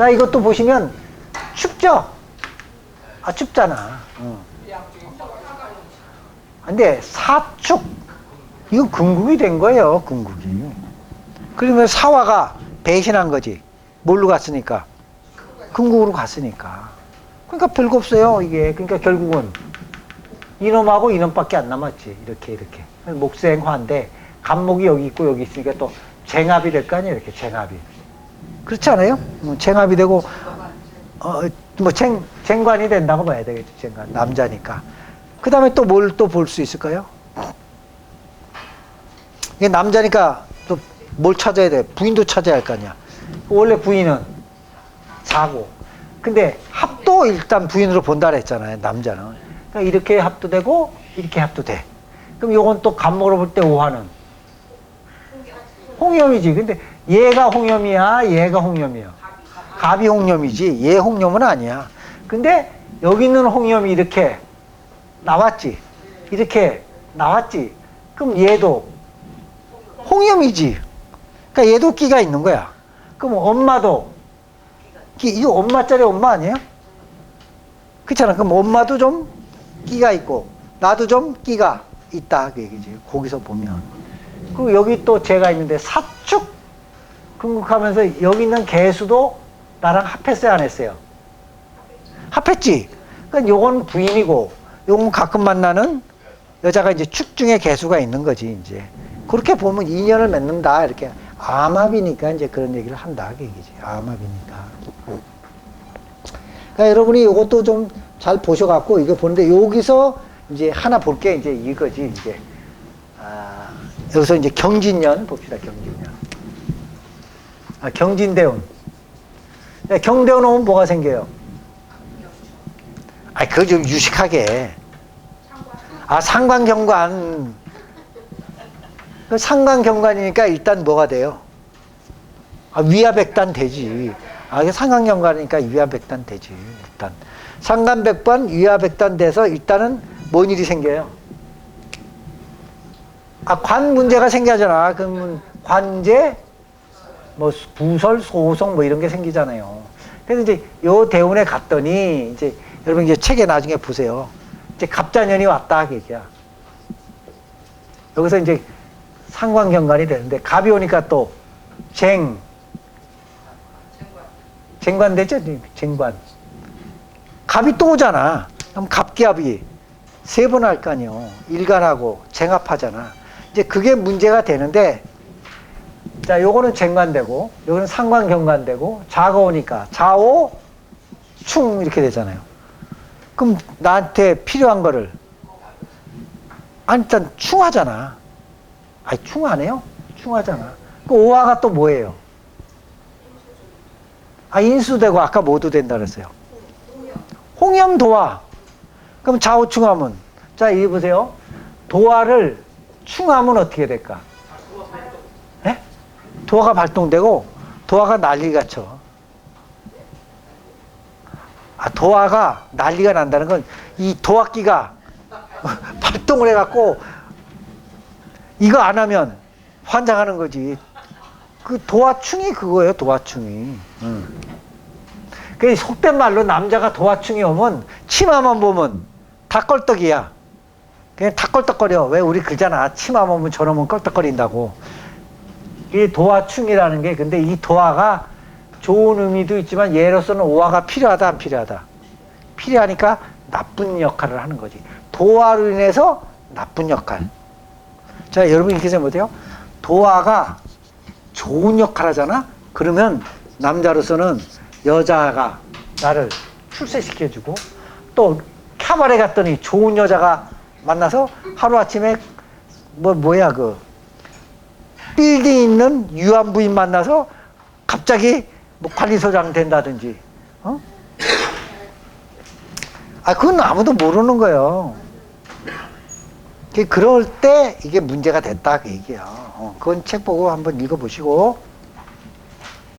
자, 이것도 보시면 춥죠? 아, 춥잖아. 어. 근데 사축, 이거 궁극이 된 거예요, 궁극이. 그러면 사화가 배신한 거지. 뭘로 갔으니까? 궁극으로 갔으니까. 그러니까 별거 없어요, 이게. 그러니까 결국은 이놈하고 이놈밖에 안 남았지. 이렇게, 이렇게. 목생화인데, 간목이 여기 있고 여기 있으니까 또 쟁합이 될 거 아니에요, 이렇게 쟁합이. 그렇지 않아요? 뭐 쟁합이 되고, 어, 뭐 쟁, 쟁관이 된다고 봐야 되겠죠, 쟁관. 남자니까. 그 다음에 또 뭘 또 볼 수 있을까요? 이게 남자니까 또 뭘 찾아야 돼? 부인도 찾아야 할 거 아니야. 원래 부인은 자고. 근데 합도 일단 부인으로 본다 그랬잖아요, 남자는. 그러니까 이렇게 합도 되고, 이렇게 합도 돼. 그럼 요건 또 간목으로 볼 때 오화는? 홍염이지. 근데 얘가 홍염이야, 얘가 홍염이야. 갑이 홍염이지, 얘 홍염은 아니야. 근데 여기 있는 홍염이 이렇게 나왔지. 이렇게 나왔지. 그럼 얘도 홍염이지. 그러니까 얘도 끼가 있는 거야. 그럼 엄마도 끼, 이거 엄마짜리 엄마 아니에요? 그렇잖아. 그럼 엄마도 좀 끼가 있고 나도 좀 끼가 있다 그 얘기지. 거기서 보면. 그리고 여기 또 제가 있는데 사축 궁극하면서 여기 있는 개수도 나랑 합했어요 안 했어요? 합했지. 그러니까 요건 부인이고 요건 가끔 만나는 여자가 이제 축 중에 개수가 있는 거지 이제. 그렇게 보면 인연을 맺는다 이렇게 암합이니까 이제 그런 얘기를 한다 그 얘기지. 암합이니까. 그러니까 여러분이 이것도 좀 잘 보셔갖고 이거 보는데 여기서 이제 하나 볼 게 이제 이거지 이제. 아, 여기서 이제 경진년 봅시다 경진년. 아, 경진대운. 야, 경대운 오면 뭐가 생겨요? 아, 그거 좀 유식하게. 아, 상관경관. 그 상관경관이니까 일단 뭐가 돼요? 아, 위아백단 되지. 아, 상관경관이니까 위아백단 되지. 일단. 상관백반, 위아백단 돼서 일단은 뭔 일이 생겨요? 아, 관 문제가 생겨잖아. 그러면 관제, 뭐 부설, 소송 뭐 이런 게 생기잖아요. 그래서 이제 요 대운에 갔더니 이제 여러분 이제 책에 나중에 보세요. 이제 갑자년이 왔다 그 얘기야. 여기서 이제 상관경관이 되는데 갑이 오니까 또 쟁, 쟁관 되죠? 쟁관. 갑이 또 오잖아. 그럼 갑기합이 세 번 할 거 아니요. 일간하고 쟁합하잖아. 이제 그게 문제가 되는데 자, 요거는 쟁관되고, 요거는 상관경관되고, 자가 오니까 좌오, 충 이렇게 되잖아요. 그럼 나한테 필요한 거를 아니 일단 충하잖아. 아니 충안 해요? 충하잖아. 그 오화가 또 뭐예요? 아 인수되고 아까 모두 된다 그랬어요. 홍염 도화. 그럼 좌우충하면 자 이기 보세요. 도화를 충하면 어떻게 될까? 예? 도화가 발동되고 도화가 난리가 쳐. 아, 도화가 난리가 난다는 건 이 도화기가 발동을 해갖고 이거 안 하면 환장하는 거지. 그 도화충이 그거예요, 도화충이. 응. 그 속된 말로 남자가 도화충이 오면 치마만 보면 다 껄떡이야. 그냥 다 껄떡거려. 왜 우리 그러잖아. 치마 보면 저놈은 껄떡거린다고. 이 도화충이라는 게 근데 이 도화가 좋은 의미도 있지만 예로서는 오화가 필요하다 안 필요하다. 필요하니까 나쁜 역할을 하는 거지. 도화로 인해서 나쁜 역할. 자, 여러분 이렇게 생각 못해요? 도화가 좋은 역할 하잖아? 그러면 남자로서는 여자가 나를 출세시켜주고 또 카바레 갔더니 좋은 여자가 만나서 하루아침에 뭐, 뭐야, 그, 빌딩 있는 유한부인 만나서 갑자기 뭐 관리소장 된다든지, 어? 아, 그건 아무도 모르는 거예요. 그- 그럴 때 이게 문제가 됐다 그 얘기야. 어, 그건 책 보고 한번 읽어보시고